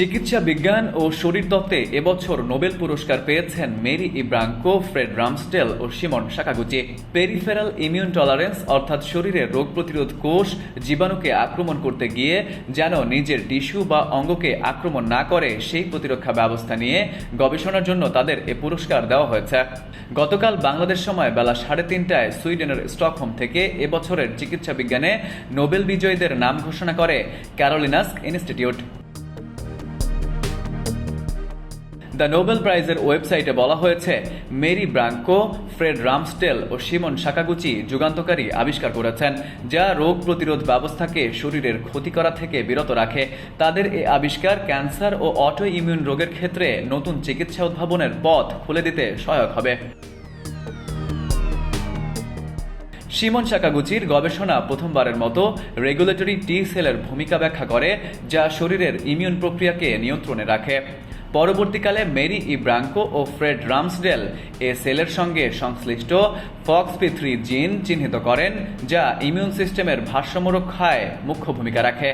চিকিৎসা বিজ্ঞান ও শরীরতত্ত্বে এবছর নোবেল পুরস্কার পেয়েছেন মেরি ইব্রাঙ্কো, ফ্রেড রামস্টেল ও Shimon Sakaguchi. Peripheral immune tolerance, অর্থাৎ শরীরের রোগ প্রতিরোধ কোষ, জীবাণুকে আক্রমণ করতে গিয়ে যেন নিজের টিস্যু বা অঙ্গকে আক্রমণ না করে সেই প্রতিরক্ষা ব্যবস্থা নিয়ে গবেষণার জন্য তাদের এ পুরস্কার দেওয়া হয়েছে। গতকাল বাংলাদেশ সময় বেলা সাড়ে তিনটায় সুইডেনের স্টকহোম থেকে এবছরের চিকিৎসা বিজ্ঞানে নোবেল বিজয়ীদের নাম ঘোষণা করে ক্যারোলিনাস্ক ইনস্টিটিউট। দ্য নোবেল প্রাইজের ওয়েবসাইটে বলা হয়েছে, মেরি ব্রাঙ্কো, ফ্রেড রামস্টেল ও সিমন সাকাগুচি যুগান্তকারী আবিষ্কার করেছেন, যা রোগ প্রতিরোধ ব্যবস্থাকে শরীরের ক্ষতি করা থেকে বিরত রাখে। তাদের এই আবিষ্কার ক্যান্সার ও অটো ইমিউন রোগের ক্ষেত্রে নতুন চিকিৎসা উদ্ভাবনের পথ খুলে দিতে সহায়ক হবে। সিমন সাকাগুচির গবেষণা প্রথমবারের মতো রেগুলেটরি টি সেলের ভূমিকা ব্যাখ্যা করে, যা শরীরের ইমিউন প্রক্রিয়াকে নিয়ন্ত্রণে রাখে। পরবর্তীকালে মেরি ইব্রাঙ্কো ও ফ্রেড রামসডেল এ সেলের সঙ্গে সংশ্লিষ্ট ফক্সপি থ্রি জিন চিহ্নিত করেন, যা ইমিউন সিস্টেমের ভারসাম্য রক্ষায় মুখ্য ভূমিকা রাখে।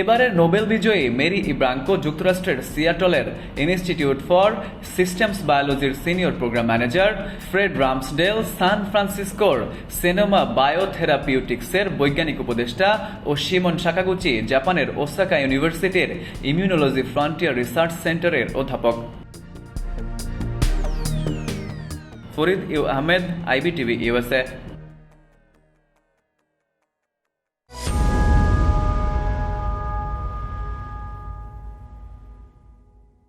এবারের নোবেল বিজয়ী মেরি ইব্রাঙ্কো যুক্তরাষ্ট্রের সিয়াটলের institute for systems বায়োলজির senior programme manager Fred Ramsdell San ফ্রান্সিসকোর Sonoma বায়োথেরাপিউটিক্সের বৈজ্ঞানিক উপদেষ্টা ও সিমন সাকাগুচি জাপানের ওসাকা ইউনিভার্সিটির ইমিউনোলজি ফ্রন্টিয়ার রিসার্চ সেন্টারের অধ্যাপক। Farid U Ahmed, IBTV USA